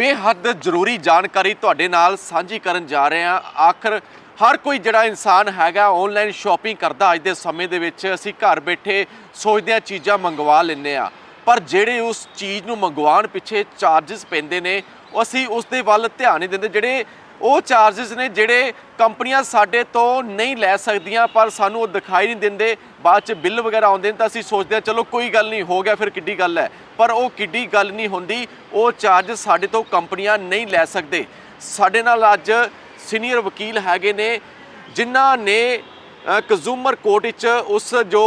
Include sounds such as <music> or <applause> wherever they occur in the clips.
ਬੇਹੱਦ ਜ਼ਰੂਰੀ ਜਾਣਕਾਰੀ ਤੁਹਾਡੇ ਨਾਲ ਸਾਂਝੀ ਕਰਨ ਜਾ ਰਹੇ ਹਾਂ। ਆਖਰ ਹਰ ਕੋਈ ਜਿਹੜਾ ਇਨਸਾਨ ਹੈਗਾ ਆਨਲਾਈਨ ਸ਼ਾਪਿੰਗ ਕਰਦਾ ਅੱਜ ਦੇ ਸਮੇਂ ਦੇ ਵਿੱਚ, ਅਸੀਂ ਘਰ ਬੈਠੇ ਸੋਚਦੇ ਹਾਂ ਚੀਜ਼ਾਂ ਮੰਗਵਾ ਲੈਂਦੇ ਆ ਪਰ ਜਿਹੜੇ ਉਸ ਚੀਜ਼ ਨੂੰ ਮੰਗਵਾਉਣ ਪਿੱਛੇ ਚਾਰजेस ਪੈਂਦੇ ਨੇ ਅਸੀਂ ਉਸ ਦੇ ਵੱਲ ਧਿਆਨ ਨਹੀਂ ਦਿੰਦੇ। ਜਿਹੜੇ ਉਹ ਚਾਰजेस ਨੇ ਜਿਹੜੇ ਕੰਪਨੀਆਂ ਸਾਡੇ ਤੋਂ ਨਹੀਂ ਲੈ ਸਕਦੀਆਂ, ਪਰ ਸਾਨੂੰ ਉਹ ਦਿਖਾਈ ਨਹੀਂ ਦਿੰਦੇ। ਬਾਅਦ ਚ ਬਿੱਲ ਵਗੈਰਾ ਆਉਂਦੇ ਨੇ ਤਾਂ ਅਸੀਂ ਸੋਚਦੇ ਹਾਂ, ਚਲੋ ਕੋਈ ਗੱਲ ਨਹੀਂ, ਹੋ ਗਿਆ ਫਿਰ ਕਿੱਡੀ ਗੱਲ ਹੈ। ਪਰ ਉਹ ਕਿੱਡੀ ਗੱਲ ਨਹੀਂ ਹੁੰਦੀ, ਉਹ ਚਾਰਜ ਸਾਡੇ ਤੋਂ ਕੰਪਨੀਆਂ ਨਹੀਂ ਲੈ ਸਕਦੇ। ਸਾਡੇ ਨਾਲ ਅੱਜ ਸੀਨੀਅਰ ਵਕੀਲ ਹੈਗੇ ਨੇ, ਜਿਨ੍ਹਾਂ ਨੇ ਕੰਜ਼ੂਮਰ ਕੋਰਟ ਵਿੱਚ ਉਸ ਜੋ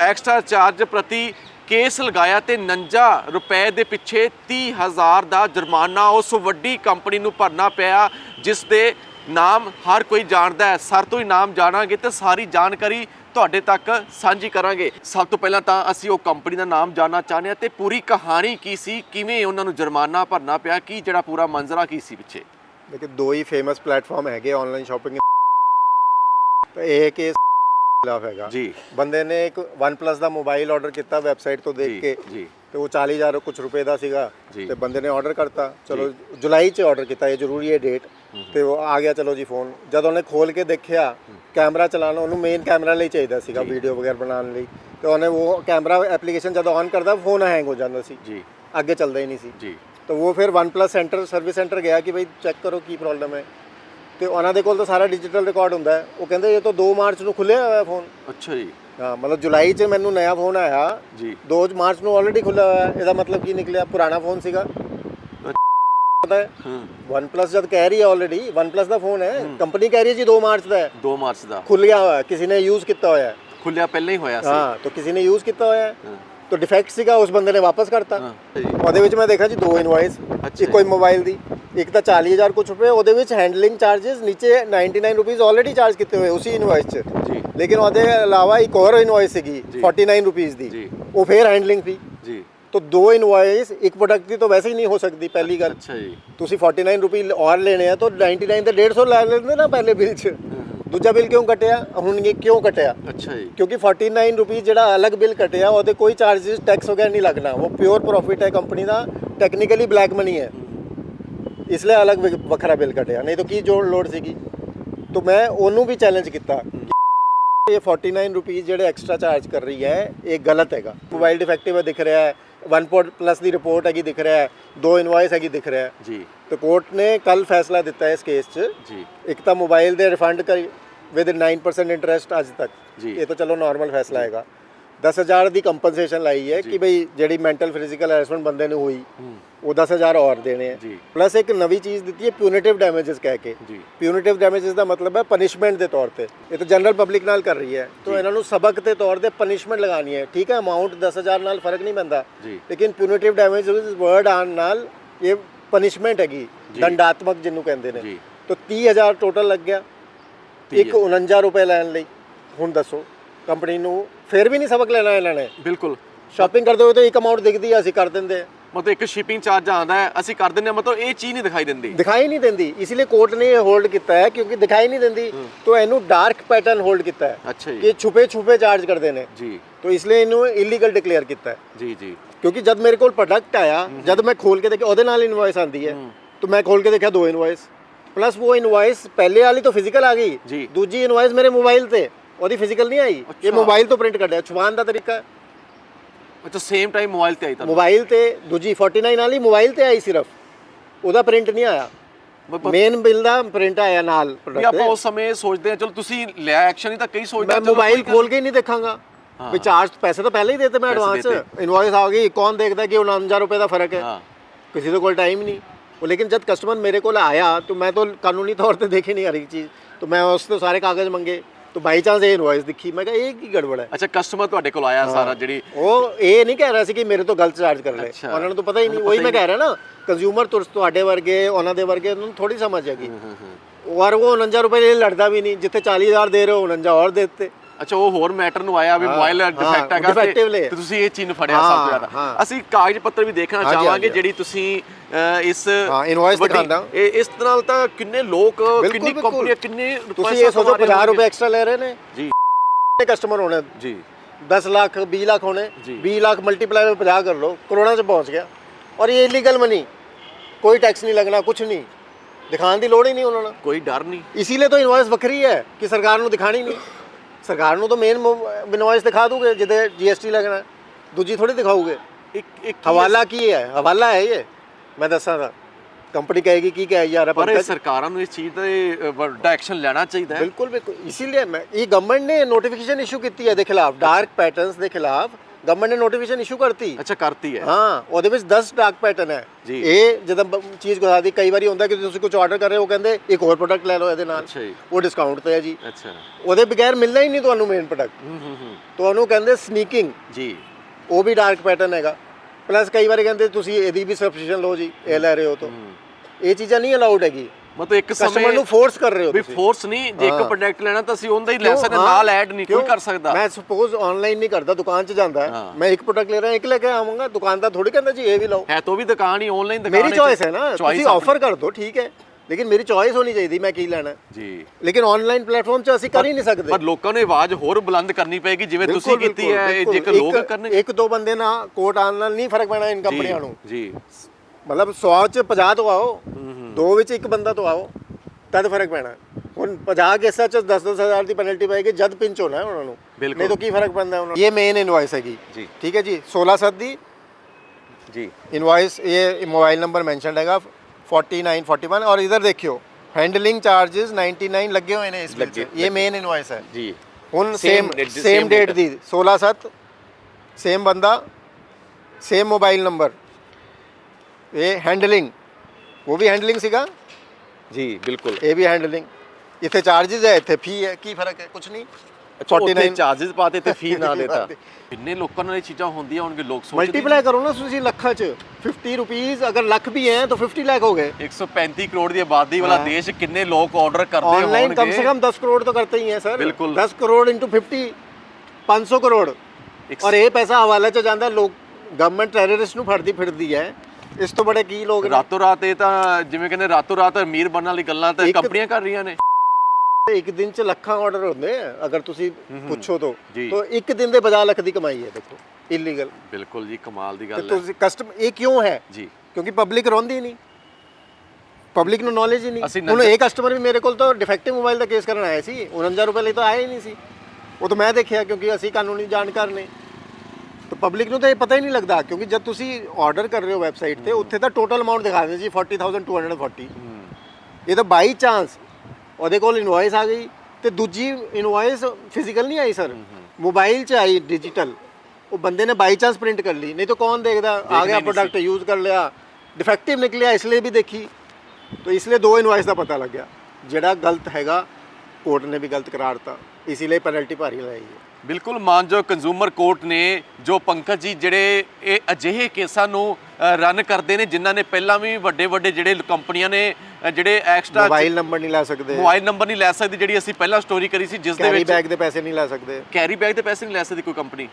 ਐਕਸਟਰਾ ਚਾਰਜ ਪ੍ਰਤੀ ਕੇਸ ਲਗਾਇਆ ਤੇ 49 ਰੁਪਏ ਦੇ ਪਿੱਛੇ 30000 ਦਾ ਜੁਰਮਾਨਾ ਉਸ ਵੱਡੀ ਕੰਪਨੀ ਨੂੰ ਭਰਨਾ ਪਿਆ, ਜਿਸ ਦੇ ਨਾਮ ਹਰ ਕੋਈ ਜਾਣਦਾ ਹੈ। ਸਰ, ਤੋਂ ਹੀ ਨਾਮ ਜਾਣਾਂਗੇ ਤੇ ਸਾਰੀ ਜਾਣਕਾਰੀ ਤੁਹਾਡੇ ਤੱਕ ਸਾਂਝੀ ਕਰਾਂਗੇ। ਸਭ ਤੋਂ ਪਹਿਲਾਂ ਤਾਂ ਅਸੀਂ ਉਹ ਕੰਪਨੀ ਦਾ ਨਾਮ ਜਾਣਨਾ ਚਾਹੁੰਦੇ ਹਾਂ ਤੇ ਪੂਰੀ ਕਹਾਣੀ ਕੀ ਸੀ, ਕਿਵੇਂ ਉਹਨਾਂ ਨੂੰ ਜੁਰਮਾਨਾ ਭਰਨਾ ਪਿਆ, ਕੀ ਜਿਹੜਾ ਪੂਰਾ ਮੰਜ਼ਰਾ ਕੀ ਸੀ ਪਿੱਛੇ? ਦੇਖੋ, ਦੋ ਹੀ ਫੇਮਸ ਪਲੇਟਫਾਰਮ ਹੈਗੇ ਆਨਲਾਈਨ ਸ਼ਾਪਿੰਗ ਇਹ ਕੇਸ ਖਿਲਾਫ ਹੈਗਾ। ਜੀ। ਬੰਦੇ ਨੇ ਇੱਕ OnePlus ਦਾ ਮੋਬਾਈਲ ਆਰਡਰ ਕੀਤਾ ਵੈਬਸਾਈਟ ਤੋਂ ਦੇਖ ਕੇ ਜੀ। ਤੇ ਉਹ 40000 ਕੁਝ ਰੁਪਏ ਦਾ ਸੀਗਾ। ਤੇ ਬੰਦੇ ਨੇ ਆਰਡਰ ਕਰਤਾ। ਚਲੋ ਜੁਲਾਈ 'ਚ ਆਰਡਰ ਕੀਤਾ ਇਹ ਜ਼ਰੂਰੀ ਹੈ ਡੇਟ ਤੇ ਉਹ ਆ ਗਿਆ ਚਲੋ ਜੀ ਫੋਨ ਜਦ ਉਹਨੇ ਖੋਲ ਕੇ ਦੇਖਿਆ ਕੈਮਰਾ ਚਲਾਉਣਾ ਉਹਨੂੰ ਮੇਨ ਕੈਮਰਾ ਲਈ ਚਾਹੀਦਾ ਸੀਗਾ ਵੀਡੀਓ ਵਗੈਰਾ ਬਣਾਉਣ ਲਈ। ਤੇ ਉਹਨੇ ਉਹ ਕੈਮਰਾ ਐਪਲੀਕੇਸ਼ਨ ਜਦੋਂ ਔਨ ਕਰਦਾ ਫੋਨ ਹੈਂਗ ਹੋ ਜਾਂਦਾ ਸੀ। ਜੀ। ਅੱਗੇ ਚੱਲਦਾ ਹੀ ਨਹੀਂ ਸੀ। ਜੀ। ਤਾਂ ਉਹ ਫਿਰ OnePlus ਸੈਂਟਰ ਸਰਵਿਸ ਸੈਂਟਰ ਗਿਆ ਕਿ ਭਾਈ ਚੈੱਕ ਕਰੋ ਕੀ ਪ੍ਰੋਬਲਮ ਹੈ। ਤੇ ਉਹਨਾਂ ਦੇ ਕੋਲ ਤਾਂ ਸਾਰਾ ਡਿਜੀਟਲ ਰਿਕਾਰਡ ਹੁੰਦਾ ਹੈ। ਉਹ ਕਹਿੰਦੇ ਇਹ ਤਾਂ 2 ਮਾਰਚ ਨੂੰ ਖੁੱਲਿਆ ਹੋਇਆ ਫੋਨ ਅੱਛਾ ਜੀ। ਹਾਂ ਮਤਲਬ ਜੁਲਾਈ 'ਚ ਮੈਨੂੰ ਨਵਾਂ ਫੋਨ ਆਇਆ। ਜੀ। 2 ਮਾਰਚ ਨੂੰ ਆਲਰੇਡੀ ਖੁੱਲਿਆ ਹੋਇਆ। ਹੈ ਇਹਦਾ ਮਤਲਬ ਕੀ ਨਿਕਲਿਆ? ਪੁਰਾਣਾ ਫੋਨ ਸੀਗਾ। ਪਤਾ ਹੈ? ਹਾਂ। OnePlus ਜਦ ਕਹਿ ਰਹੀ ਹੈ ਆਲਰੇਡੀ OnePlus ਦਾ ਫੋਨ ਹੈ। ਕੰਪਨੀ ਕਹਿ ਰਹੀ ਹੈ ਜੀ 2 ਮਾਰਚ ਦਾ ਹੈ। 2 ਮਾਰਚ ਦਾ। ਖੁੱਲ ਗਿਆ ਹੋਇਆ ਹੈ, ਕਿਸੇ ਨੇ ਯੂਜ਼ ਕੀਤਾ ਹੋਇਆ ਹੈ। ਖੁੱਲਿਆ ਪਹਿਲਾਂ ਹੀ ਹੋਇਆ ਸੀ। ਹਾਂ ਤਾਂ ਕਿਸੇ ਨੇ ਯੂਜ਼ ਕੀਤਾ ਹੋਇਆ ਹੈ। ਤਾਂ ਡਿਫੈਕਟ ਸੀਗਾ ਉਸ ਬੰਦੇ ਨੇ ਵਾਪਸ ਕਰਤਾ। ਹਾਂ ਜੀ ਉਹਦੇ ਵਿੱਚ ਮੈਂ ਦੇਖਿਆ ਜੀ ਦੋ ਇਨਵਾਇਸ ਅੱਛਾ। ਇੱਕੋ ਹੀ ਮੋਬਾਈਲ ਦੀ। ਇੱਕ ਤਾਂ 40000 ਕੁਝ ਰੁਪਏ ਉਹਦੇ ਵਿੱਚ ਹੈਂਡਲਿੰਗ ਚਾਰजेस ਨੀਚੇ 99 ਰੁਪਏ ਆਲਰੇਡੀ ਚਾਰਜ ਕੀਤੇ ਹੋਏ ਉਸੇ ਇਨਵੌਇਸ 'ਚ ਜੀ ਲੇਕਿਨ ਉਹਦੇ ਇਲਾਵਾ ਇੱਕ ਹੋਰ ਇਨਵੌਇਸ ਸੀਗੀ 49 ਰੁਪਏ ਦੀ ਉਹ ਫੇਰ ਹੈਂਡਲਿੰਗ ਫੀ ਜੀ ਤੋ ਦੋ ਇਨਵੌਇਸ ਇੱਕ ਪ੍ਰੋਡਕਟ ਦੀ ਤਾਂ ਵੈਸੇ ਹੀ ਨਹੀਂ ਹੋ ਸਕਦੀ ਪਹਿਲੀ ਗੱਲ ਅੱਛਾ ਜੀ ਤੁਸੀਂ 49 ਰੁਪਏ ਔਰ ਲੈਣੇ ਆ ਤਾਂ 99 ਤੇ 150 ਲੈ ਲੈਂਦੇ ਨਾ ਪਹਿਲੇ ਬਿਲ 'ਚ ਦੂਜਾ ਬਿੱਲ ਕਿਉਂ ਕਟਿਆ ਹੁਣ ਇਹ ਕਿਉਂ ਕਟਿਆ ਅੱਛਾ ਜੀ ਕਿਉਂਕਿ 49 ਰੁਪਏ ਜਿਹੜਾ ਅਲੱਗ ਬਿੱਲ ਕਟਿਆ ਉਹਦੇ ਕੋਈ ਚਾਰजेस ਟੈਕਸ ਵਗੈਰਾ ਨਹੀਂ ਲੱਗਣਾ ਉਹ ਪਿਓਰ ਪ੍ਰੋਫਿਟ ਹੈ ਕੰਪਨੀ ਦਾ ਟੈਕਨੀਕਲੀ ਬਲੈਕ ਮਨੀ ਹੈ ਇਸ ਲਈ ਅਲੱਗ ਵ- ਵੱਖਰਾ ਬਿੱਲ ਕਟਿਆ ਨਹੀਂ ਤਾਂ ਕੀ ਜੋੜ ਲੋੜ ਸੀਗੀ? ਤਾਂ ਮੈਂ ਉਹਨੂੰ ਵੀ ਚੈਲੰਜ ਕੀਤਾ ਕਿ ਇਹ 49 ਰੁਪਏ ਜਿਹੜੇ ਐਕਸਟਰਾ ਚਾਰਜ ਕਰ ਰਹੀ ਹੈ ਇਹ ਗਲਤ ਹੈਗਾ। ਮੋਬਾਈਲ ਡਿਫੈਕਟਿਵ ਹੈ ਦਿਖ ਰਿਹਾ ਹੈ। 1 ਪਲੱਸ ਦੀ ਰਿਪੋਰਟ ਹੈਗੀ ਦਿਖ ਰਿਹਾ ਹੈ। ਦੋ ਇਨਵਾਇਸ ਹੈਗੀ ਦਿਖ ਰਿਹਾ ਹੈ। ਜੀ। ਤੇ ਕੋਰਟ ਨੇ ਕੱਲ ਫੈਸਲਾ ਦਿੱਤਾ ਹੈ ਇਸ ਕੇਸ 'ਚ। ਜੀ। ਇੱਕ ਤਾਂ ਮੋਬਾਈਲ ਦੇ ਰਿਫੰਡ ਕਰ ਵਿਦ 9% ਇੰਟਰਸਟ ਅੱਜ ਤੱਕ। ਜੀ। ਇਹ ਤਾਂ ਚਲੋ ਨਾਰਮਲ ਫੈਸਲਾ ਹੈਗਾ। 10000 ਦੀ ਕੰਪਨਸੇਸ਼ਨ ਲਾਈ ਹੈ ਕਿ ਭਈ ਜਿਹੜੀ ਮੈਂਟਲ ਫਿਜ਼ੀਕਲ ਹਰੈਸਮੈਂਟ ਬੰਦੇ ਨੂੰ ਹੋਈ ਉਹ 10000 ਔਰ ਦੇਣੇ ਹੈ। ਪਲੱਸ ਇੱਕ ਨਵੀਂ ਚੀਜ਼ ਦਿੱਤੀ ਹੈ ਪਿਊਨੇਟਿਵ ਡੈਮੇजेस ਕਹਿ ਕੇ। ਪਿਊਨੇਟਿਵ ਡੈਮੇजेस ਦਾ ਮਤਲਬ ਹੈ ਪਨਿਸ਼ਮੈਂਟ ਦੇ ਤੌਰ ਤੇ। ਇਹ ਤਾਂ ਜਨਰਲ ਪਬਲਿਕ ਨਾਲ ਕਰ ਰਹੀ ਹੈ। ਤਾਂ ਇਹਨਾਂ ਨੂੰ ਸਬਕ ਦੇ ਤੌਰ ਤੇ ਪਨਿਸ਼ਮੈਂਟ ਲਗਾਣੀ ਹੈ। ਠੀਕ ਹੈ ਅਮਾਉਂਟ 10000 ਨਾਲ ਫ਼ਰਕ ਨਹੀਂ ਪੈਂਦਾ। ਲੇਕਿਨ ਪਿਊਨੇਟਿਵ ਡੈਮੇजेस ਵਰਡ ਆਨ ਨਾਲ ਇਹ ਪਨਿਸ਼ਮੈਂਟ ਹੈਗੀ ਦੰਡਾਤਮਕ ਜਿਹਨੂੰ ਕਹਿੰਦੇ ਨੇ। ਤਾਂ 30000 ਟੋਟਲ ਲੱਗ ਗਿਆ। ਇੱਕ 49 ਰੁਪਏ ਲੈਣ ਲਈ। ਹੁਣ ਦੱਸੋ। ਕੰਪਨੀ ਨੂੰ ਫਿਰ ਵੀ ਨਹੀਂ ਸਬਕ ਲੈਣਾ ਇਹਨਾਂ ਨੇ। ਬਿਲਕੁਲ। ਸ਼ਾਪਿੰਗ ਕਰਦੇ ਹੋਏ ਤਾਂ ਇੱਕ ਅਮਾਉਂਟ ਦਿਖਦੀ ਆ ਅਸੀਂ ਕਰ ਦਿੰਦੇ ਆ। ਮਤਲਬ ਇੱਕ ਸ਼ਿਪਿੰਗ ਚਾਰਜ ਆਉਂਦਾ ਹੈ ਅਸੀਂ ਕਰ ਦਿੰਦੇ ਹਾਂ ਮਤਲਬ ਇਹ ਚੀਜ਼ ਨਹੀਂ ਦਿਖਾਈ ਦਿੰਦੀ। ਦਿਖਾਈ ਨਹੀਂ ਦਿੰਦੀ ਇਸ ਲਈ ਕੋਰਟ ਨੇ ਇਹ ਹੋਲਡ ਕੀਤਾ ਹੈ ਕਿਉਂਕਿ ਦਿਖਾਈ ਨਹੀਂ ਦਿੰਦੀ। ਤਾਂ ਇਹਨੂੰ ਡਾਰਕ ਪੈਟਰਨ ਹੋਲਡ ਕੀਤਾ ਹੈ ਅੱਛਾ ਜੀ। ਇਹ ਛੁਪੇ ਛੁਪੇ ਚਾਰਜ ਕਰਦੇ ਨੇ। ਜੀ। ਤਾਂ ਇਸ ਲਈ ਇਹਨੂੰ ਇਲੀਗਲ ਡਿਕਲੇਅਰ ਕੀਤਾ ਹੈ। ਜੀ ਜੀ। ਕਿਉਂਕਿ ਜਦ ਮੇਰੇ ਕੋਲ ਪ੍ਰੋਡਕਟ ਆਇਆ ਜਦ ਮੈਂ ਖੋਲ ਕੇ ਦੇਖਿਆ ਉਹਦੇ ਨਾਲ ਇਨਵੌਇਸ ਆਂਦੀ ਹੈ। ਤਾਂ ਮੈਂ ਖੋਲ ਕੇ ਦੇਖਿਆ ਦੋ ਇਨਵੌਇਸ ਪਲੱਸ ਉਹ ਇਨਵੌਇਸ ਪਹਿਲੇ ਵਾਲੀ ਤਾਂ ਫਿਜ਼ੀਕਲ ਆ ਗਈ। ਦੂਜੀ ਇਨਵੌਇਸ ਮੇਰੇ ਮੋਬਾਈਲ ਤੇ। ਉਹਦੀ ਫਿਜ਼ੀਕਲ ਨਹੀਂ ਆਈ? ਇਹ ਮੋਬਾਈਲ ਤੋਂ ਪ੍ਰਿੰਟ ਕੱਢਿਆ। ਛੁਪਾਉਣ ਦਾ ਤਰੀਕਾ ਹੈ। ਅੱਛਾ ਸੇਮ ਟਾਈਮ ਮੋਬਾਈਲ ਤੇ ਆਈ ਤਾਂ ਮੋਬਾਈਲ ਤੇ ਦੂਜੀ 49 ਵਾਲੀ ਮੋਬਾਈਲ ਤੇ ਆਈ ਸਿਰਫ। ਉਹਦਾ ਪ੍ਰਿੰਟ ਨਹੀਂ ਆਇਆ। ਮੇਨ ਬਿੱਲ ਦਾ ਪ੍ਰਿੰਟ ਆਇਆ ਨਾਲ ਪ੍ਰੋਡਕਟ ਆਪਾਂ ਉਸ ਸਮੇਂ ਸੋਚਦੇ ਆ ਚਲੋ ਤੁਸੀਂ ਲਿਆ ਐਕਸ਼ਨ ਹੀ ਤਾਂ ਕਈ ਸੋਚਦੇ ਮੈਂ ਮੋਬਾਈਲ ਖੋਲ ਕੇ ਨਹੀਂ ਦੇਖਾਂਗਾ। ਵੀ ਚਾਰਜ ਪੈਸੇ ਤਾਂ ਪਹਿਲਾਂ ਹੀ ਦੇਤੇ ਮੈਂ ਐਡਵਾਂਸ ਇਨਵੋਇਸ ਆ ਗਈ ਕੌਣ ਦੇਖਦਾ ਕਿ 49000 ਰੁਪਏ ਦਾ ਫ਼ਰਕ ਹੈ? ਕਿਸੇ ਦੇ ਕੋਲ ਟਾਈਮ ਨਹੀਂ। ਉਹ ਲੇਕਿਨ ਜਦ ਕਸਟਮਰ ਮੇਰੇ ਕੋਲ ਆਇਆ ਤਾਂ ਮੈਂ ਤਾਂ ਕਾਨੂੰਨੀ ਤੌਰ ਤੇ ਦੇਖੇ ਨਹੀਂ ਹਰ ਇੱਕ ਚੀਜ਼। ਤਾਂ ਮੈਂ ਉਸ ਤੋਂ ਸਾਰੇ ਕਾਗਜ਼ ਮੰਗੇ। ਤਾਂ ਬਾਈ ਚਾਂਸ ਇਹ ਇਨਵੌਇਸ ਦਿਖੀ। ਮੈਂ ਕਿਹਾ ਇਹ ਕੀ ਗੜਬੜ ਹੈ? ਅੱਛਾ ਕਸਟਮਰ ਤੁਹਾਡੇ ਕੋਲ ਆਇਆ ਸਾਰਾ ਜਿਹੜੀ ਉਹ ਇਹ ਨਹੀਂ ਕਹਿ ਰਿਹਾ ਸੀ ਕਿ ਮੇਰੇ ਤੋਂ ਗਲਤ ਚਾਰਜ ਕਰ ਲੈ ਉਹਨਾਂ ਨੂੰ ਤਾਂ ਪਤਾ ਹੀ ਨਹੀਂ। ਉਹੀ ਮੈਂ ਕਹਿ ਰਿਹਾ ਨਾ ਕੰਜ਼ਿਊਮਰ ਤੁਰਸ ਤੁਹਾਡੇ ਵਰਗੇ ਉਹਨਾਂ ਦੇ ਵਰਗੇ ਨੂੰ ਥੋੜੀ ਸਮਝ ਹੈਗੀ। ਔਰ ਉਹ 49 ਰੁਪਏ ਲਈ ਲੜਦਾ ਵੀ ਨਹੀਂ। ਜਿੱਥੇ 40000 ਦੇ ਰਹੇ ਹੋ 49 ਹੋਰ ਦੇ ਦਿੱਤੇ। ਅੱਛਾ ਉਹ ਹੋਰ ਮੈਟਰ ਨੂੰ ਆਇਆ ਵੀ ਮੋਬਾਈਲ ਡਿਫੈਕਟ ਹੈਗਾ ਤੇ- ਤੁਸੀਂ ਇਹ ਚੀਨ ਫੜਿਆ ਸਭ ਤੋਂ ਜ਼ਿਆਦਾ। ਅਸੀਂ ਕਾਗਜ਼ ਪੱਤਰ ਵੀ ਦੇਖਣਾ ਚਾਹਾਂਗੇ ਜਿਹੜੀ ਤੁਸੀਂ ਇਸ ਹਾਂ, ਦਿਖਾਉਂਦਾ। ਇਹ- ਇਸ ਨਾਲ ਤਾਂ ਕਿੰਨੇ ਲੋਕ ਕਿੰਨੀ ਬਿਲਕੁਲ। ਕਿੰਨੇ ਤੁਸੀਂ ਇਹ ਸੋਚੋ 50 ਰੁਪਏ ਐਕਸਟਰਾ ਲੈ ਰਹੇ ਨੇ। ਜੀ। ਦੇ ਕਸਟਮਰ ਹੋਣੇ? ਜੀ। 10 ਲੱਖ 20 ਲੱਖ ਹੋਣੇ। 20 ਲੱਖ ਮਲਟੀਪਲਾਈ ਬਾਈ 50 ਕਰ ਲਓ। ਕਰੋੜਾਂ ਚ ਪਹੁੰਚ ਗਿਆ। ਔਰ ਇਹ ਇਲੀਗਲ ਮਨੀ ਕੋਈ ਟੈਕਸ ਨਹੀਂ ਲੱਗਣਾ ਕੁਝ ਨਹੀਂ। ਦਿਖਾਉਣ ਦੀ ਲੋੜ ਹੀ ਨਹੀਂ ਉਹਨਾਂ ਨੂੰ। ਕੋਈ ਡਰ ਨਹੀਂ। इसीलिए तो इनवॉइस बकरी है कि सरकार ने दिखानी नहीं ਸਰਕਾਰ ਨੂੰ ਤਾਂ ਮੇਨ ਇਨਵੋਇਸ ਦਿਖਾ ਦੋਗੇ ਜਿਹਦੇ ਜੀਐਸਟੀ ਲੱਗਣਾ। ਦੂਜੀ ਥੋੜੀ ਦਿਖਾਓਗੇ ਇੱਕ ਇੱਕ ਹਵਾਲਾ ਕੀ ਹੈ? ਹਵਾਲਾ ਹੈ ਇਹ। ਮੈਂ ਦੱਸਾਂ ਤਾਂ। ਕੰਪਨੀ ਕਹੇਗੀ ਕੀ ਕਹੇ ਯਾਰ ਪਰ ਸਰਕਾਰਾਂ ਨੂੰ ਇਸ ਚੀਜ਼ ਤੇ ਅ, ਵੱਡਾ ਐਕਸ਼ਨ ਲੈਣਾ ਚਾਹੀਦਾ ਹੈ। ਬਿਲਕੁਲ ਬਿਲਕੁਲ। ਇਸੀलिए ਮੈਂ ਇਹ ਗਵਰਨਮੈਂਟ ਨੇ ਨੋਟੀਫਿਕੇਸ਼ਨ ਇਸ਼ੂ ਕੀਤੀ ਹੈ ਦੇ ਖਿਲਾਫ। ਡਾਰਕ ਪੈਟਰਨਸ ਦੇ ਖਿਲਾਫ। ਗਵਰਨਮੈਂਟ ਨੇ ਨੋਟੀਫਿਕੇਸ਼ਨ ਇਸ਼ੂ ਕਰਤੀ। ਅੱਛਾ ਕਰਤੀ ਹੈ। ਹਾਂ ਉਹਦੇ ਵਿੱਚ 10 ਡਾਰਕ ਪੈਟਰਨ ਹੈ। ਜੀ। ਇਹ ਜਦੋਂ ਚੀਜ਼ ਗੁਜ਼ਾਰਦੀ ਕਈ ਵਾਰੀ ਹੁੰਦਾ ਕਿ ਤੁਸੀਂ ਕੁਝ ਆਰਡਰ ਕਰ ਰਹੇ ਹੋ ਕਹਿੰਦੇ ਇੱਕ ਹੋਰ ਪ੍ਰੋਡਕਟ ਲੈ ਲਓ ਇਹਦੇ ਨਾਲ। ਉਹ ਡਿਸਕਾਊਂਟ ਤੇ ਹੈ ਜੀ। ਅੱਛਾ। ਉਹਦੇ ਬਗੈਰ ਮਿਲਣਾ ਹੀ ਨਹੀਂ ਤੁਹਾਨੂੰ ਮੇਨ ਪ੍ਰੋਡਕਟ ਹੂੰ ਹੂੰ ਹੂੰ। ਤੁਹਾਨੂੰ ਕਹਿੰਦੇ ਸਨੀਕਿੰਗ ਜੀ। ਉਹ ਵੀ ਡਾਰਕ ਪੈਟਰਨ ਹੈਗਾ। ਪਲੱਸ ਕਈ ਵਾਰੀ ਕਹਿੰਦੇ ਤੁਸੀਂ ਇਹਦੀ ਵੀ ਸਬਸਕ੍ਰਿਪਸ਼ਨ ਲਓ ਜੀ ਇਹ ਲੈ ਰਹੇ ਹੋ ਤਾਂ। ਇਹ ਚੀਜ਼ਾਂ ਨਹੀਂ ਅਲਾਉਡ ਹੈਗੀ। ਮਤਲਬ ਇੱਕ ਕਸਟਮਰ ਸਮੇਂ ਨੂੰ ਫੋਰਸ ਕਰ ਰਹੇ ਹੋ ਵੀ ਤੁਸੀਂ ਫੋਰਸ ਨਹੀਂ ਜੇ ਇੱਕ ਹਾਂ। ਪ੍ਰੋਡਕਟ ਲੈਣਾ ਤਾਂ ਅਸੀਂ ਉਹਦਾ ਹੀ ਲੈ? ਸਕਦੇ ਹਾਂ। ਨਾਲ ਐਡ ਨਹੀਂ ਕੋਈ ਕਿਉਂ? ਕਰ ਸਕਦਾ ਮੈਂ ਸਪੋਜ਼ ਆਨਲਾਈਨ ਨਹੀਂ ਕਰਦਾ ਦੁਕਾਨ 'ਚ ਜਾਂਦਾ ਹੈ। ਹਾਂ। ਮੈਂ ਇੱਕ ਪ੍ਰੋਡਕਟ ਲੈ ਰਿਹਾ ਇੱਕ ਲੈ ਕੇ ਆਵਾਂਗਾ ਦੁਕਾਨਦਾਰ ਥੋੜੀ ਕਹਿੰਦਾ ਜੀ ਇਹ ਵੀ ਲਓ ਹੈ ਤਾਂ ਉਹ ਵੀ ਦੁਕਾਨ ਹੀ ਆਨਲਾਈਨ ਦੁਕਾਨ ਮੇਰੀ ਚੋਇਸ ਹੈ ਨਾ ਤੁਸੀਂ। ਆਫਰ ਕਰ ਦਿਓ ਠੀਕ ਹੈ ਲੇਕਿਨ ਮੇਰੀ ਚੋਇਸ ਹੋਣੀ ਚਾਹੀਦੀ ਮੈਂ ਕੀ ਲੈਣਾ ਹੈ। ਜੀ ਲੇਕਿਨ ਆਨਲਾਈਨ ਪਲੇਟਫਾਰਮ 'ਚ ਅਸੀਂ ਕਰ ਹੀ ਨਹੀਂ ਸਕਦੇ ਪਰ ਲੋਕਾਂ ਨੂੰ ਆਵਾਜ਼ ਹੋਰ ਬੁਲੰਦ ਕਰਨੀ ਪਏਗੀ ਜਿਵੇਂ ਤੁਸੀਂ ਬਿਲਕੁਲ, ਕੀਤੀ ਹੈ ਬਿਲਕੁਲ, ਜੇਕਰ। ਲੋਕ ਇੱਕ- ਕਰਨਗੇ ਇੱਕ ਦੋ ਬੰਦੇ ਨਾਲ ਕੋਟ ਆਉਣ ਨਾਲ ਨਹੀਂ ਫ਼ਰਕ ਪੈਣਾ ਇਨ ਕੰਪਨੀਆਂ ਨੂੰ ਜੀ ਮਤਲਬ 100 ਚ 50 ਤੋਂ ਆਓ ਦੋ ਵਿੱਚ ਇੱਕ ਬੰਦਾ ਤੋਂ ਆਓ ਤਦ ਫ਼ਰਕ ਪੈਣਾ। ਹੁਣ 50 ਕੇਸਾਂ ਚ 10-10000 ਦੀ ਪੈਨਲਟੀ ਪਏਗੀ ਜਦ ਪਿੰਚ ਹੋਣਾ ਉਹਨਾਂ ਨੂੰ। ਨਹੀਂ ਤਾਂ ਕੀ ਫ਼ਰਕ ਪੈਂਦਾ ਉਹਨਾਂ ਨੂੰ? ਇਹ ਮੇਨ ਇਨਵਾਇਸ ਹੈਗੀ। ਠੀਕ ਹੈ ਜੀ? 167 ਦੀ ਜੀ। ਇਨਵੋਇਸ ਇਹ ਮੋਬਾਈਲ ਨੰਬਰ ਮੈਂਸ਼ਨ ਹੈਗਾ 4941 ਔਰ ਇਧਰ ਦੇਖਿਓ ਹੈਂਡਲਿੰਗ ਚਾਰजेस 99 ਲੱਗੇ ਹੋਏ ਨੇ ਇਸ ਵਿੱਚ। ਇਹ ਮੇਨ ਇਨਵਾਇਸ ਹੈ। ਜੀ। ਹੁਣ ਸੇਮ ਸੇਮ ਡੇਟ ਦੀ 167 ਸੇਮ ਬੰਦਾ ਸੇਮ ਮੋਬਾਈਲ ਨੰਬਰ ਇਹ ਹੈਂਡਲਿੰਗ ਉਹ ਵੀ ਹੈਂਡਲਿੰਗ ਸੀਗਾ? ਜੀ ਬਿਲਕੁਲ। ਇਹ ਵੀ ਹੈਂਡਲਿੰਗ ਇੱਥੇ ਚਾਰजेस ਹੈ ਇੱਥੇ ਫੀ ਹੈ ਕੀ ਫ਼ਰਕ ਹੈ? ਕੁਝ ਨਹੀਂ? 49 ਚਾਰजेस ਪਾਤੇ ਤੇ ਫੀ ਨਾ <laughs> ਦੇਤਾ। ਕਿੰਨੇ ਲੋਕਾਂ ਨਾਲ ਇਹ ਚੀਜ਼ਾਂ ਹੁੰਦੀਆਂ ਹੋਣਗੇ ਲੋਕ ਸੋਚਦੇ ਮਲਟੀਪਲਾਈ ਕਰੋ ਨਾ ਤੁਸੀਂ ਲੱਖਾਂ ਚ। 50 ਰੁਪੀਸ ਅਗਰ ਲੱਖ ਵੀ ਹੈ ਤਾਂ 50 ਲੱਖ ਹੋ ਗਏ 135 ਕਰੋੜ ਦੀ ਆਬਾਦੀ ਵਾਲਾ ਦੇਸ਼ ਕਿੰਨੇ ਲੋਕ ਆਰਡਰ ਕਰਦੇ ਹੋਣਗੇ? ਆਨਲਾਈਨ ਕਮ ਸੇ ਕਮ 10 ਕਰੋੜ ਤਾਂ ਕਰਤੇ ਹੀ ਹੈ ਸਰ। 10 ਕਰੋੜ 50 500 ਕਰੋੜ। ਔਰ ਇਹ ਪੈਸਾ ਹਵਾਲੇ ਚ ਜਾਂਦਾ ਲੋਕ ਗਵਰਨਮੈਂਟ ਟੈਰਰਿਸਟ ਨੂੰ ਫੜਦੀ ਫਿਰਦੀ ਹੈ। ਇਸ ਤੋਂ ਬੜੇ ਕੀ ਲੋਕ ਨੇ? ਰਾਤੋਂ ਰਾਤ ਇਹ ਤਾਂ ਜਿਵੇਂ ਕਹਿੰਦੇ ਰਾਤੋਂ ਰਾਤ ਅਮੀਰ ਬਣਨ ਵਾਲੀ ਗੱਲਾਂ ਤਾਂ ਇੱਕ- ਕੰਪਨੀਆਂ ਕਰ ਰਹੀਆਂ ਨੇ। ਇੱਕ ਦਿਨ ਚ ਲੱਖਾਂ ਆਰਡਰ ਹੁੰਦੇ ਆ ਅਗਰ ਤੁਸੀਂ ਪੁੱਛੋ ਤਾਂ। ਜੀ। ਤਾਂ ਇੱਕ ਦਿਨ ਦੇ 50 ਲੱਖ ਦੀ ਕਮਾਈ ਹੈ ਦੇਖੋ ਇਲੀਗਲ ਬਿਲਕੁਲ ਜੀ ਕਮਾਲ ਦੀ ਤੇ ਗੱਲ ਹੈ। ਤੁਸੀਂ ਕਸਟਮ ਇਹ ਕਿਉਂ ਹੈ? ਜੀ। ਕਿਉਂਕਿ ਪਬਲਿਕ ਰੋਂਦੀ ਨਹੀਂ। ਪਬਲਿਕ ਨੂੰ ਨੌਲੇਜ ਹੀ ਨਹੀਂ। ਹੁਣ ਨਜ਼ਰ- ਇਹ ਕਸਟਮਰ ਵੀ ਮੇਰੇ ਕੋਲ ਤਾਂ ਡਿਫੈਕਟਿਵ ਮੋਬਾਈਲ ਦਾ ਕੇਸ ਕਰਨ ਆਇਆ ਸੀ। 49 ਰੁਪਏ ਲਈ ਤਾਂ ਆਇਆ ਹੀ ਨਹੀਂ ਸੀ। ਉਹ ਤਾਂ ਮੈਂ ਦੇਖਿਆ ਕਿਉਂਕਿ ਅਸੀਂ ਕਾਨੂੰਨੀ ਜਾਣਕਾਰ ਨੇ। ਤਾਂ ਪਬਲਿਕ ਨੂੰ ਤਾਂ ਇਹ ਪਤਾ ਹੀ ਨਹੀਂ ਲੱਗਦਾ ਕਿਉਂਕਿ ਜਦ ਤੁਸੀਂ ਆਰਡਰ ਕਰ ਰਹੇ ਹੋ ਵੈਬਸਾਈਟ ਤੇ ਉੱਥੇ ਤਾਂ ਟੋਟਲ ਅਮਾਉਂਟ ਦਿਖਾ ਦਿੰਦੇ ਜੀ 40240 ਇਹ ਤਾਂ ਬਾਈ ਚਾਂਸ ਉਹਦੇ ਕੋਲ ਇਨਵੌਇਸ ਆ ਗਈ ਤੇ ਦੂਜੀ ਇਨਵੌਇਸ ਫਿਜ਼ੀਕਲ ਨਹੀਂ ਆਈ ਸਰ ਮੋਬਾਈਲ 'ਚ ਆਈ ਡਿਜੀਟਲ ਉਹ ਬੰਦੇ ਨੇ ਬਾਈ ਚਾਂਸ ਪ੍ਰਿੰਟ ਕਰ ਲਈ ਨਹੀਂ ਤਾਂ ਕੌਣ ਦੇਖਦਾ? ਆ ਗਿਆ ਪ੍ਰੋਡਕਟ ਯੂਜ਼ ਕਰ ਲਿਆ ਡਿਫੈਕਟਿਵ ਨਿਕਲਿਆ ਇਸ ਲਈ ਵੀ ਦੇਖੀ। ਤਾਂ ਇਸ ਲਈ ਦੋ ਇਨਵੌਇਸ ਦਾ ਪਤਾ ਲੱਗਿਆ ਜਿਹੜਾ ਗਲਤ ਹੈਗਾ। ਕੋਰਟ ਨੇ ਵੀ ਗਲਤ ਕਰਾਰ ਦਿੱਤਾ। ਇਸ ਲਈ ਪੈਨਲਟੀ ਭਾਰੀ ਲਾਈ ਹੈ। ਬਿਲਕੁਲ ਮਾਨਜੋ ਕੰਜ਼ੂਮਰ ਕੋਰਟ ਨੇ ਜੋ ਪੰਕਜ ਜੀ ਜਿਹੜੇ ਇਹ ਅਜਿਹੇ ਕੇਸਾਂ ਨੂੰ ਰਨ ਕਰਦੇ ਨੇ ਜਿਨ੍ਹਾਂ ਨੇ ਪਹਿਲਾਂ ਵੀ ਵੱਡੇ ਵੱਡੇ ਜਿਹੜੇ ਕੰਪਨੀਆਂ ਨੇ ਜਿਹੜੇ ਐਕਸਟਰਾ ਮੋਬਾਈਲ ਨੰਬਰ ਨਹੀਂ ਲੈ ਸਕਦੇ। ਮੋਬਾਈਲ ਨੰਬਰ ਨਹੀਂ ਲੈ ਸਕਦੀ ਜਿਹੜੀ ਅਸੀਂ ਪਹਿਲਾਂ ਸਟੋਰੀ ਕਰੀ ਸੀ ਜਿਸ ਦੇ ਕੈਰੀ ਵਿੱਚ ਬੈਗ ਦੇ ਪੈਸੇ ਨਹੀਂ ਲੈ ਸਕਦੇ। ਕੈਰੀ ਬੈਗ ਦੇ ਪੈਸੇ ਨਹੀਂ ਲੈ ਸਕਦੀ ਕੋਈ ਕੰਪਨੀ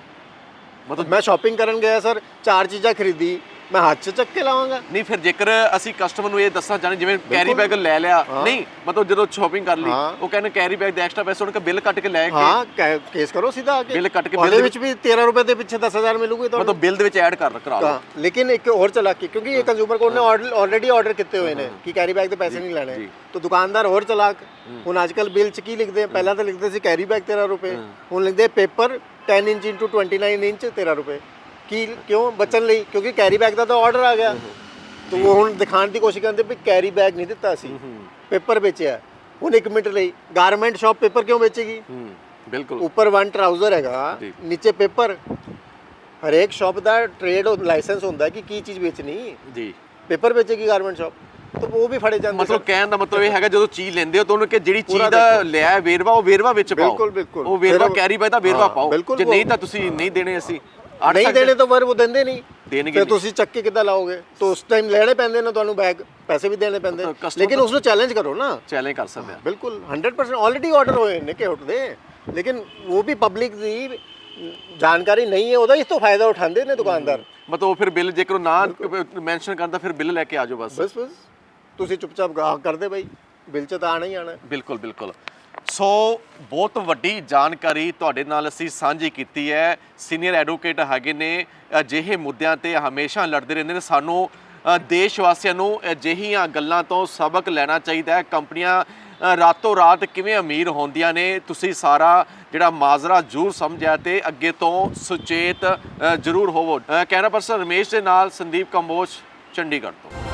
ਮਤਲਬ ਮੈਂ ਸ਼ਾਪਿੰਗ ਕਰਨ ਗਿਆ ਸਰ ਚਾਰ ਚੀਜ਼ਾਂ ਖਰੀਦੀ। ਮੈਂ ਹੱਥ 'ਚ ਚੱਕ ਕੇ ਲਾਵਾਂਗਾ। ਨਹੀਂ ਫਿਰ ਜੇਕਰ ਅਸੀਂ ਕਸਟਮਰ ਨੂੰ ਇਹ ਦੱਸਣਾ ਚਾਹਣੇ ਜਿਵੇਂ ਕੈਰੀ ਬੈਗ ਲੈ ਲਿਆ। ਨਹੀਂ ਮਤਲਬ ਜਦੋਂ ਸ਼ਾਪਿੰਗ ਕਰ ਲਈ ਹਾਂ। ਉਹ ਕਹਿੰਦੇ ਕੈਰੀ ਬੈਗ ਦੇ ਐਕਸਟਰਾ ਪੈਸੇ ਉਹਨਾਂ ਬਿੱਲ ਕੱਟ ਕੇ ਲੈ ਕੇ। ਹਾਂ ਕੈ- ਕੇਸ ਕਰੋ ਸਿੱਧਾ ਆ ਕੇ। ਬਿੱਲ ਕੱਟ ਕੇ ਉਹਦੇ ਵਿੱਚ ਵੀ 13 ਰੁਪਏ ਦੇ ਪਿੱਛੇ 10000 ਮਿਲੂਗੀ ਤੁਹਾਨੂੰ। ਮਤਲਬ ਬਿੱਲ ਦੇ ਵਿੱਚ ਐਡ ਕਰ ਕਰਾ ਲਓ। ਹਾਂ ਲੇਕਿਨ ਇੱਕ ਹੋਰ ਚਲਾਕੀ ਕਿਉਂਕਿ ਇਹ ਕੰਜ਼ੂਮਰ ਕੋਰਟ ਨੇ ਆਲਰੇਡੀ ਆਰਡਰ ਕੀਤੇ ਹੋਏ ਨੇ ਕਿ ਕੈਰੀ ਬੈਗ ਦੇ ਪੈਸੇ ਨਹੀਂ ਲੈਣੇ। ਜੀ। ਤਾਂ ਦੁਕਾਨਦਾਰ ਹੋਰ ਚਲਾਕ। ਹੁਣ ਅੱਜਕੱਲ ਬਿੱਲ ਚ ਕੀ ਲਿਖਦੇ ਆ? ਪਹਿਲਾਂ ਤਾਂ ਲਿਖਦੇ ਸੀ ਕੈਰੀ ਬੈਗ 13 ਰੁਪਏ। ਹੁਣ ਲਿਖਦੇ ਪੇਪਰ 10 ਇੰਚ 29 ਇੰਚ 13 ਰੁਪਏ। ਕੀ ਕਿਉਂ ਬਚਣ ਲਈ? ਕਿਉਂਕਿ ਕੈਰੀ ਬੈਗ ਦਾ ਤਾਂ ਆਰਡਰ ਆ ਗਿਆ। ਤਾਂ ਉਹ ਹੁਣ ਦਿਖਾਉਣ ਦੀ ਕੋਸ਼ਿਸ਼ ਕਰਦੇ ਵੀ ਕੈਰੀ ਬੈਗ ਨਹੀਂ ਦਿੱਤਾ ਸੀ। ਪੇਪਰ ਵੇਚਿਆ। ਹੁਣ 1 ਮਿੰਟ ਲਈ ਗਾਰਮੈਂਟ ਸ਼ਾਪ ਪੇਪਰ ਕਿਉਂ ਵੇਚੇਗੀ? ਹੂੰ ਬਿਲਕੁਲ। ਉੱਪਰ ਵਨ ਟਰਾਊਜ਼ਰ ਹੈਗਾ। ਨੀਚੇ ਪੇਪਰ। ਹਰੇਕ ਸ਼ਾਪ ਦਾ ਟ੍ਰੇਡ ਲਾਇਸੈਂਸ ਹੁੰਦਾ ਕਿ ਕੀ ਚੀਜ਼ ਵੇਚਣੀ। ਜੀ। ਪੇਪਰ ਵੇਚੇਗੀ ਗਾਰਮੈਂਟ ਸ਼ਾਪ ਤਾਂ ਉਹ ਵੀ ਫੜੇ ਜਾਂਦੇ ਮਤਲਬ ਕਹਿਣ ਦਾ ਮਤਲਬ ਇਹ ਹੈਗਾ ਜਦੋਂ ਚੀਜ਼ ਲੈਂਦੇ ਹੋ ਤਾਂ ਉਹਨੂੰ ਕਿ ਜਿਹੜੀ ਚੀਜ਼ ਦਾ ਲਿਆ ਵੇਰਵਾ ਉਹ ਵੇਰਵਾ ਵਿੱਚ ਪਾਓ। ਬਿਲਕੁਲ, ਬਿਲਕੁਲ। ਉਹ ਵੇਰਵਾ ਕੈਰੀ ਬੈਗ ਦਾ ਵੇਰਵਾ ਪਾਓ। ਜੇ ਨਹੀਂ ਤਾਂ ਤੁਸੀਂ ਨਹੀਂ ਦੇਣੇ ਅਸੀਂ। ਅੱਠ ਨਹੀਂ ਸਕਦੇ- ਦੇਣੇ ਤਾਂ ਫਿਰ ਉਹ ਦਿੰਦੇ ਨਹੀਂ। ਦੇਣਗੇ ਫਿਰ ਨਹੀਂ। ਤੁਸੀਂ ਚੱਕ ਕੇ ਕਿੱਦਾਂ ਲਾਓਗੇ? ਤਾਂ ਉਸ ਟਾਈਮ ਲੈਣੇ ਪੈਂਦੇ ਨੇ ਤੁਹਾਨੂੰ ਬੈਗ ਪੈਸੇ ਵੀ ਦੇਣੇ ਪੈਂਦੇ। ਤਾਂ customer ਲੇਕਿਨ ਉਸ ਨੂੰ ਚੈਲੰਜ ਕਰੋ ਨਾ। ਚੈਲੰਜ ਕਰ ਸਕਦੇ ਆ। ਬਿਲकुल 100% ਆਲਰੇਡੀ ਆਰਡਰ ਹੋਏ ਨੇ ਕਿ ਉੱਠਦੇ। ਲੇਕਿਨ ਉਹ ਵੀ ਪਬਲਿਕ ਦੀ ਜਾਣਕਾਰੀ ਨਹੀਂ ਹੈ ਉਹਦਾ ਇਸ ਤੋਂ ਫਾਇਦਾ ਉਠਾਉਂਦੇ ਨੇ ਦੁਕਾਨਦਾਰ। ਮਤਲਬ ਉਹ ਫਿਰ ਬਿੱਲ ਜੇਕਰ ਉਹ ਨਾ ਮੈਂਸ਼ਨ ਕਰਦਾ ਫਿਰ ਬਿੱਲ ਲੈ ਕੇ ਆਜੋ ਬਸ। ਬਸ ਬਸ। ਤੁਸੀਂ ਚੁੱਪਚਾਪ ਗਾਹਕ ਕਰਦੇ ਬਾਈ। ਬਿੱਲ 'ਚ ਤਾਂ ਆਣਾ ਹੀ ਆਣਾ। ਬਿਲਕੁਲ ਬਿਲਕੁਲ। ਸੋ ਬਹੁਤ ਵੱਡੀ ਜਾਣਕਾਰੀ ਤੁਹਾਡੇ ਨਾਲ ਅਸੀਂ ਸਾਂਝੀ ਕੀਤੀ ਹੈ। ਸੀਨੀਅਰ ਐਡਵੋਕੇਟ ਹੈਗੇ ਨੇ, ਅਜਿਹੇ ਮੁੱਦਿਆਂ ਤੇ ਹਮੇਸ਼ਾ ਲੜਦੇ ਰਹਿੰਦੇ ਨੇ। ਸਾਨੂੰ ਦੇਸ਼ ਵਾਸੀਆਂ ਨੂੰ ਅਜਿਹੀਆਂ ਗੱਲਾਂ ਤੋਂ ਸਬਕ ਲੈਣਾ ਚਾਹੀਦਾ ਹੈ। ਕੰਪਨੀਆਂ ਰਾਤੋਂ ਰਾਤ ਕਿਵੇਂ ਅਮੀਰ ਹੁੰਦੀਆਂ ਨੇ, ਤੁਸੀਂ ਸਾਰਾ ਜਿਹੜਾ ਮਾਜ਼ਰਾ ਜ਼ਰੂਰ ਸਮਝਿਆ ਤੇ ਅੱਗੇ ਤੋਂ ਸੁਚੇਤ ਜ਼ਰੂਰ ਹੋਵੋ। ਕੈਮਰਾ ਪਰਸਨ ਰਮੇਸ਼ ਦੇ ਨਾਲ ਸੰਦੀਪ ਕੰਬੋਜ, ਚੰਡੀਗੜ੍ਹ ਤੋਂ।